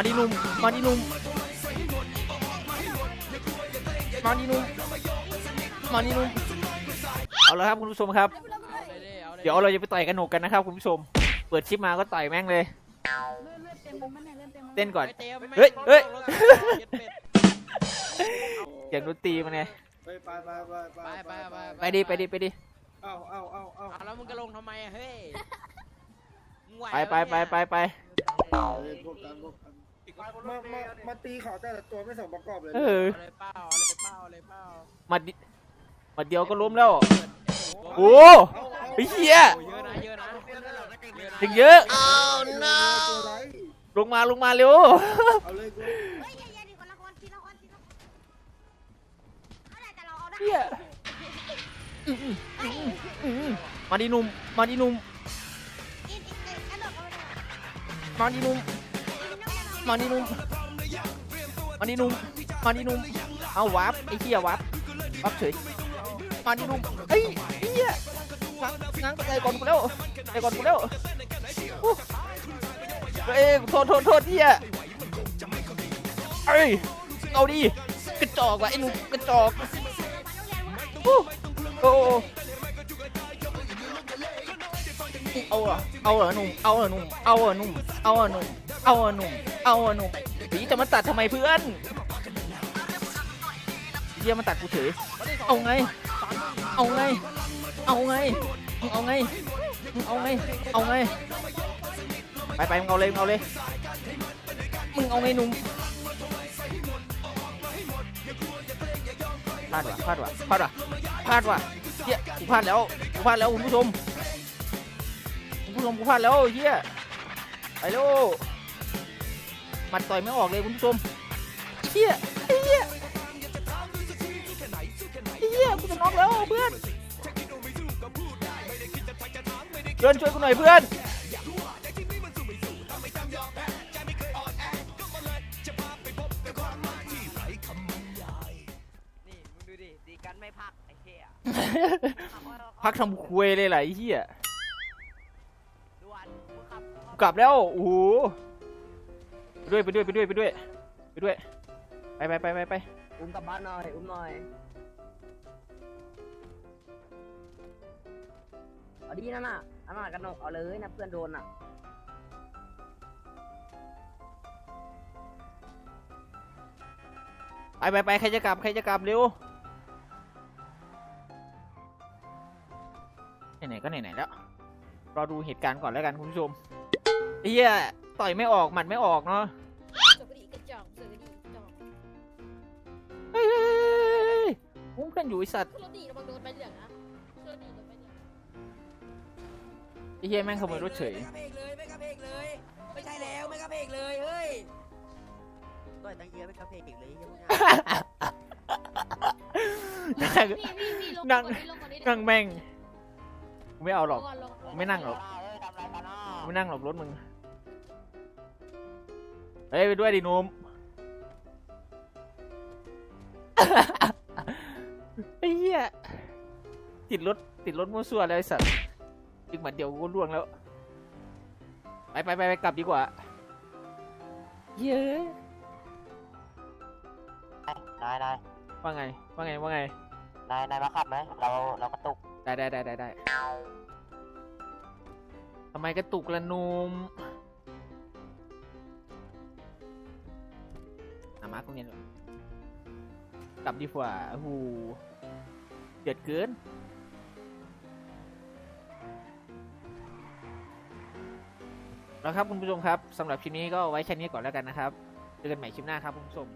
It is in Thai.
มาดิหนุ่มมาดิหนุ่มมาดิหนุ่มมาดิหนุ่มเอาละครับคุณผู้ชมครับ เดี๋ยวเราจะไปต่อยกันหนกกันนะครับคุณผู้ชม เปิดคลิปมาก็ต่อยแม่งเลย เต้นก่อน เฮ้ยเฮ้ยเสียงดนตรีมาไงไปไปไปไปไปไปไปไปไปดิไปดิไปดิเอาเอาเอาเอาเอาแล้วมึงก็ลงทำไมอะเฮ้ยมึงหวไปไปไปไปไปเล่นพวกกันพวกกัน มามามาตีเขาแต่ละตัวไม่สมประกอบเลย เออเอาเลยเป้าเอาเลยเป้าเอาเลยเป้ามาดิมาเดียวก็ล้มแล้ว โอ้เอาเอาไอ้เหี้ยโอ้เยอะนะเยอะนะถึงเยอะตัวไรลงมาลงมาเร็ว เอาเลยกูเฮ้ยอย่าอย่าดิคนละคนทีละคนทีละคนเอาได้แต่เราเอาได้เหี้ยอื้ออื้ออื้ออื้อมาดิหนุ่มมาดิหนุ่มอินอินเอ้ยกระโดดเข้าไปเลยมาดิหนุ่ม มาดิหนุ่มมาดิหนุ่มมาดิหนุ่มเอาวับไอ้เหี้ยวับวับเฉยมาดิหนุ่มเฮ้ยไอ้เหี้ยง้างง้างไปก่อนกูแล้วไปก่อนกูแล้วเอ้ยโทษโทษโทษเหี้ยเอ้ยเอาดิกระจอกว่ะไอ้หนุ่มกระจอกโอ้โอ้เอาอะเอาอะหนุ่มเอาอะหนุ่มเอาอะหนุ่มเอาอะหนุ่มเอาอะหนุ่ม เอาหนุ่มผีจะมาตัดทำไมเพื่อนเยี่ยมาตัดกูเฉยเอาไง เอาไง เอาไง เอาไง เอาไง เอาไง ไปไปมึงเอาเลยมึงเอาเลย มึงเอาไงหนุ่มพลาดว่ะพลาดว่ะพลาดว่ะพลาดว่ะเฮียกูพลาดแล้วกูพลาดแล้วคุณผู้ชม คุณผู้ชมกูพลาดแล้วเฮียไปเร็ว มัดต่อยไม่ออกเลยคุณผู้ชมเฮียเฮียเฮียกูจะน็อกแล้วเพื่อนเพื่อนช่วยกูหน่อยเพื่อนนี่มึงดูดิดีกันไม่พักไอ้เหี้ยพักทำคุยเลยแหละไอ้เหี้ยด่วนมึงขับมึงขับกลับแล้ว โอ้โหไป ด้วยไปด้วยไปด้วยไปด้วยไปด้วยไปไปไปไปไปอุ้มกลับบ้านหน่อย อุ้มหน่อยเอาดีนั่นน่ะนั่นน่ะกระหนกเอาเลยนะเพื่อนโดนอะไปไปไปใครจะกลับใครจะกลับเร็วไหนๆก็ไหนๆแล้วรอดูเหตุการณ์ก่อนแล้วกันคุณผู้ชมไอ้เหี้ย ต่อยไม่ออกหมัดไม่ออกเนาะจบดีกระจอกเสือดีจอกเฮ้ยเฮ้ยเฮ้ยเฮ้ยพุ่งกันอยู่ไอสัตว์ขึ้นรถดีระวังโดนใบเหลืองนะขึ้นรถดีโดนใบเหลืองไอ้เหี้ยแม่งขโมยรถเฉย ไม่กระเพกเลยไม่กระเพกเลย ไม่ใช่แล้วไม่กระเพกเลยเฮ้ยต่อยตั้งเยอะไม่กระเพกเลยยังไงนั่ง พี่พี่พี่ลงนั่ง ก่อนพี่ลงก่อนนิดนั่งแม่งกูไม่เอาหรอก ไม่นั่งหรอก ไม่นั่งหรอกรถมึง เฮ้ยไปด้วยดิหนุ่มไอ้เหี้ยติดรถติดรถมั่วซั่วแล้วไอ้สัตว์อีกหมัดเดียวกูก็ล่วงแล้ว ไปไปไปไปกลับดีกว่าเย้ยนายนายว่าไง ว่าไง ว่าไง นายนายมาขับไหมเราเรากระตุก ได้ได้ได้ได้ได้ทำไมกระตุกละหนุ่ม อามาตรงนี้เลยกลับดีกว่าโอ้โหเดือดเกินแล้วครับคุณผู้ชมครับสำหรับคลิปนี้ก็ไว้แค่นี้ก่อนแล้วกันนะครับเจอกันใหม่คลิปหน้าครับคุณผู้ชม